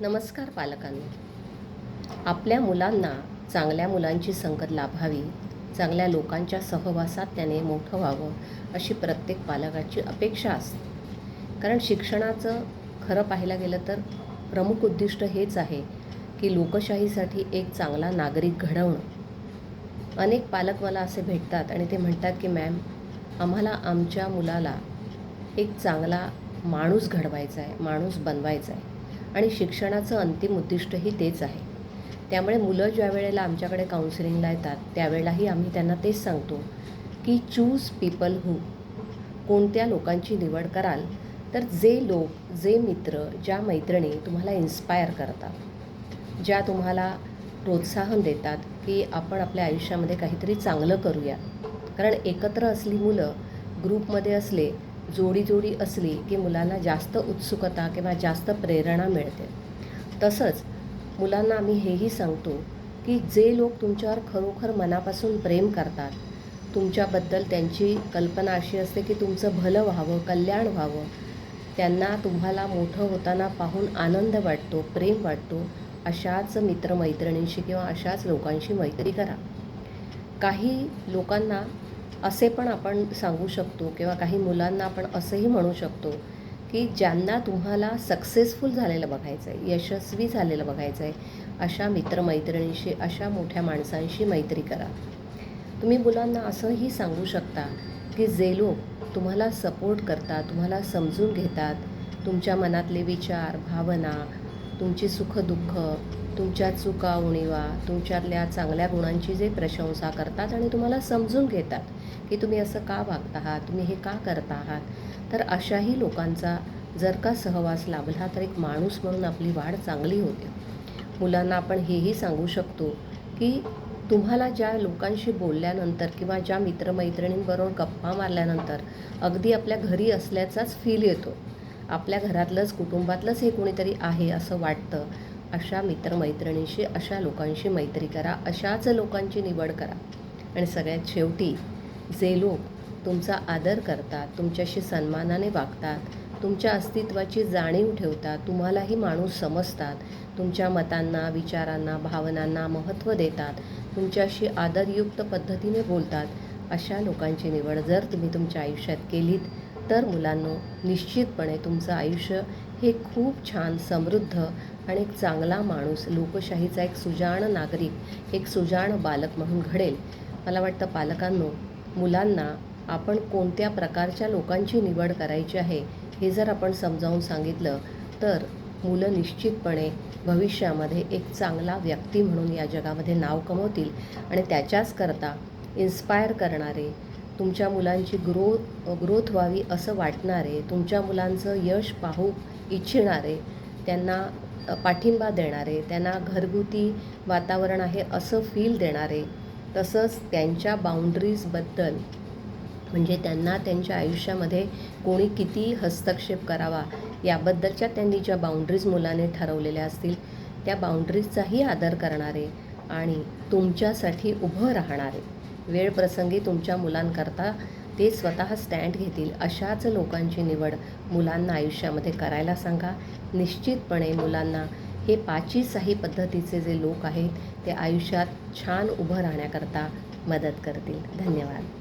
नमस्कार पालकांनो. आपल्या मुलांना चांगल्या मुलांची संगत लाभावी चांगल्या लोकांच्या सहवासात त्याने मोठं व्हावं अशी प्रत्येक पालकाची अपेक्षा असते. कारण शिक्षणाचं खरं पाहायला गेलं तर प्रमुख उद्दिष्ट हेच आहे की लोकशाहीसाठी एक चांगला नागरिक घडवणं. अनेक पालक मला असे भेटतात आणि ते म्हणतात की मॅम आम्हाला आमच्या मुलाला एक चांगला माणूस घडवायचा आहे माणूस बनवायचा आहे आणि शिक्षणाचं अंतिम उद्दिष्टही तेच आहे. त्यामुळे मुलं ज्या वेळेला आमच्याकडे काउन्सिलिंगला येतात त्यावेळेलाही आम्ही त्यांना तेच सांगतो की चूज पीपल हू कोणत्या लोकांची निवड कराल तर जे लोक जे मित्र ज्या मैत्रिणी तुम्हाला इन्स्पायर करतात ज्या तुम्हाला प्रोत्साहन देतात की आपण आपल्या आयुष्यामध्ये काहीतरी चांगलं करूया. कारण एकत्र असली मुलं ग्रुपमध्ये असले जोडी जोडी असली की मुलांना जास्त उत्सुकता किंवा जास्त प्रेरणा मिळते. तसंच मुलांना आम्ही हेही सांगतो की जे लोक तुमच्यावर खरोखर मनापासून प्रेम करतात तुमच्याबद्दल त्यांची कल्पना अशी असते की तुमचं भलं व्हावं कल्याण व्हावं. त्यांना तुम्हाला मोठं होताना पाहून आनंद वाटतो प्रेम वाटतो अशाच मित्रमैत्रिणींशी किंवा अशाच लोकांशी मैत्री करा. काही लोकांना असे पण आपण सांगू शकतो किंवा काही मुलांना आपण असंही म्हणू शकतो की ज्यांना तुम्हाला सक्सेसफुल झालेलं बघायचं आहे यशस्वी झालेलं बघायचं आहे अशा मित्रमैत्रिणींशी अशा मोठ्या माणसांशी मैत्री करा. तुम्ही मुलांना असंही सांगू शकता की जे लोक तुम्हाला सपोर्ट करतात तुम्हाला समजून घेतात तुमच्या मनातले विचार भावना तुमची सुखदुःख तुमच्या चुका उणीवा तुमच्यातल्या चांगल्या गुणांची जे प्रशंसा करतात आणि तुम्हाला समजून घेतात की तुम्ही असं का वागत आहात तुम्ही हे का करत आहात तर अशाही लोकांचा जर का सहवास लाभला तर एक माणूस म्हणून आपली वाढ चांगली होते. मुलांना आपण हेही सांगू शकतो की तुम्हाला ज्या लोकांशी बोलल्यानंतर किंवा ज्या मित्रमैत्रिणींबरोबर गप्पा मारल्यानंतर अगदी आपल्या घरी असल्याचाच फील येतो. आपल्या घरातलंच कुटुंबातलंच हे कोणीतरी आहे असं वाटतं. अशा मित्रमैत्रिणींशी अशा लोकांशी मैत्री करा अशाच लोकांची निवड करा. आणि सगळ्यात शेवटी जे लोक तुमचा आदर करतात तुमच्याशी सन्मानाने वागतात तुमच्या अस्तित्वाची जाणीव ठेवतात तुम्हालाही माणूस समजतात तुमच्या मतांना विचारांना भावनांना महत्त्व देतात तुमच्याशी आदरयुक्त पद्धतीने बोलतात अशा लोकांची निवड जर तुम्ही तुमच्या आयुष्यात केलीत तर मुलांनो निश्चितपणे तुमचं आयुष्य हे खूप छान समृद्ध आणि एक चांगला माणूस लोकशाहीचा एक सुजाण नागरिक एक सुजाण बालक म्हणून घडेल. मला वाटतं पालकांनो मुलांना आपण कोणत्या प्रकारच्या लोकांची निवड करायची आहे हे जर आपण समजावून सांगितलं तर मुलं निश्चितपणे भविष्यामध्ये एक चांगला व्यक्ती म्हणून या जगामध्ये नाव कमवतील आणि त्याच्याच करता इन्स्पायर करणारे तुमच्या मुलांची ग्रोथ ग्रोथ व्हावी असं वाटणारे तुमच्या मुलांचं यश पाहू इच्छिणारे त्यांना पाठिंबा देणारे त्यांना घरगुती वातावरण आहे असं फील देणारे तसंच त्यांच्या बाउंड्रीजबद्दल म्हणजे त्यांना त्यांच्या आयुष्यामध्ये कोणी किती हस्तक्षेप करावा याबद्दलच्या त्यांनी ज्या बाउंड्रीज मुलाने ठरवलेल्या असतील त्या बाउंड्रीजचाही आदर करणारे आणि तुमच्यासाठी उभं राहणारे. वेळ प्रसंगी तुमच्या मुलांकरता ते स्वतः स्टँड घेतील अशाच लोकांची निवड मुलांना आयुष्यामध्ये करायला सांगा. निश्चितपणे मुलांना हे पाची साही पद्धतीचे जे लोक आहेत ते आयुष्यात छान उभं राहण्याकरता मदत करतील. धन्यवाद.